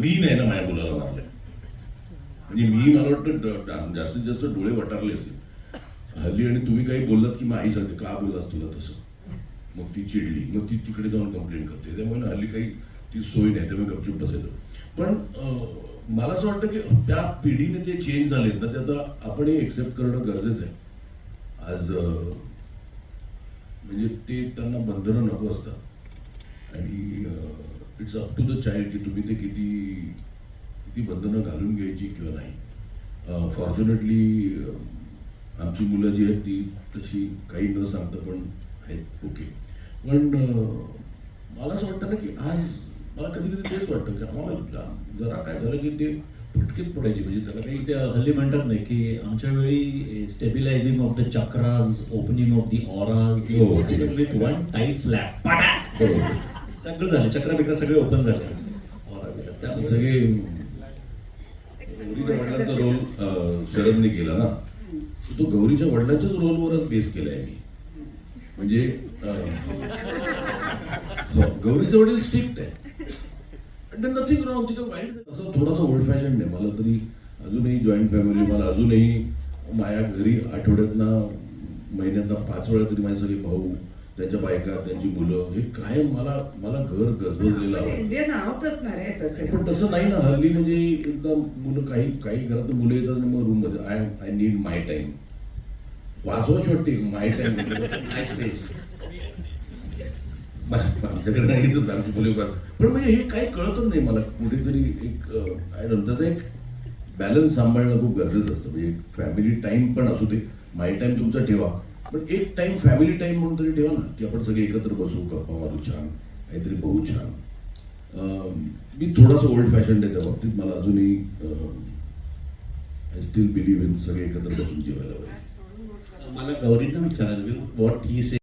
मी नाही ना माझ्या मुलाला मारले. म्हणजे मी मला वाटतं जास्तीत जास्त डोळे वटारले असेल. हल्ली आणि तुम्ही काही बोललात की मग आई सांगते का बोललास तुला तसं? मग ती चिडली. मग ती तिकडे जाऊन कंप्लेंट करते. त्यामुळे हल्ली काही ती सोय नाही त्यामुळे गपचूप बसायचं. पण मला असं वाटतं की त्या पिढीने ते चेंज झालेत ना त्याचा आपणही एक्सेप्ट करणं गरजेचं आहे. आज म्हणजे ते त्यांना बंधनं नको असतात. आणि it's up to the child की तुम्ही ते किती किती बंधनं घालून घ्यायची किंवा नाही. फॉर्च्युनेटली आमची मुलं जी आहेत ती तशी काही न सांगता पण आहेत ओके पण मला असं वाटतं ना की आज मला कधी कधी तेच वाटतं की आम्हाला जरा काय झालं की ते फुटकेच पडायचे. म्हणजे त्याला काही ते हल्ली म्हणतात नाही की आमच्या वेळी stabilizing of the chakras opening of the auras. With one tight slab. सगळं झालं चक्र बिक्र सगळे ओपन झाले. त्यामुळे सगळे गौरीच्या वडिलांचा रोल शरदने केला ना. तो गौरीच्या वडिलांच्याच रोलवरच बेस केलाय मी. म्हणजे हो, गौरीचे वडील स्ट्रिक्ट आहे. नथिंग रॉंग तिथं वाईट असं थोडासा ओल्ड फॅशन आहे. मला तरी अजूनही जॉईंट फॅमिली मला अजूनही माझ्या घरी आठवड्यातनं महिन्यातनं पाच वेळा तरी माझे सगळे भाऊ त्यांच्या बायका त्यांची मुलं हे कायम मला मला घर गजबजलेलं आवडतं. इंडियन आहोतच ना रे तसे. पण तसं नाही ना हल्ली म्हणजे एकदा मुलं काही काही घरात मुलं येतात मग रूममध्ये I I need my time वाचवाच वाटते माय टाइम आमच्याकडे नाहीच आमची मुले पण म्हणजे हे काही कळतच नाही मला. कुठेतरी एक आय डोंट त्याचा एक बॅलन्स सांभाळणं खूप गरजेचं असतं. म्हणजे फॅमिली टाइम पण असू दे. माय टाइम तुमचा ठेवा. पण एक टाइम फॅमिली टाइम म्हणून तरी ठेवा ना की आपण सगळे एकत्र बसू गप्पा मारू छान काहीतरी बघू छान. मी थोडासा ओल्ड फॅशन आहे त्या बाबतीत मला अजूनही आय स्टील बिलीव्ह इन सगळे एकत्र बसून जेवायला पाहिजे. मला गौरींना विचारायला व्हॉट ही से